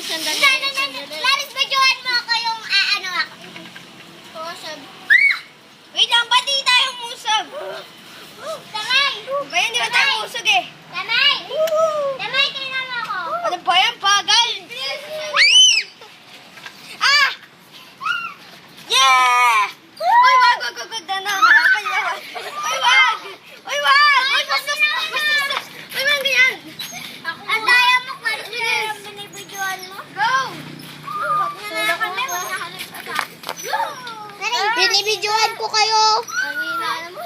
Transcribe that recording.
sandali, sandali. Sandali, sandali. Laris, badyuhan mo ako yung uh, ano ah. ako. Kusog. Wait lang, ba't di tayo musog? Tamay! Ngayon di ba tayo musog eh? Tamay! Woohoo! Binibidyoan ko kayo. Ang hina mo,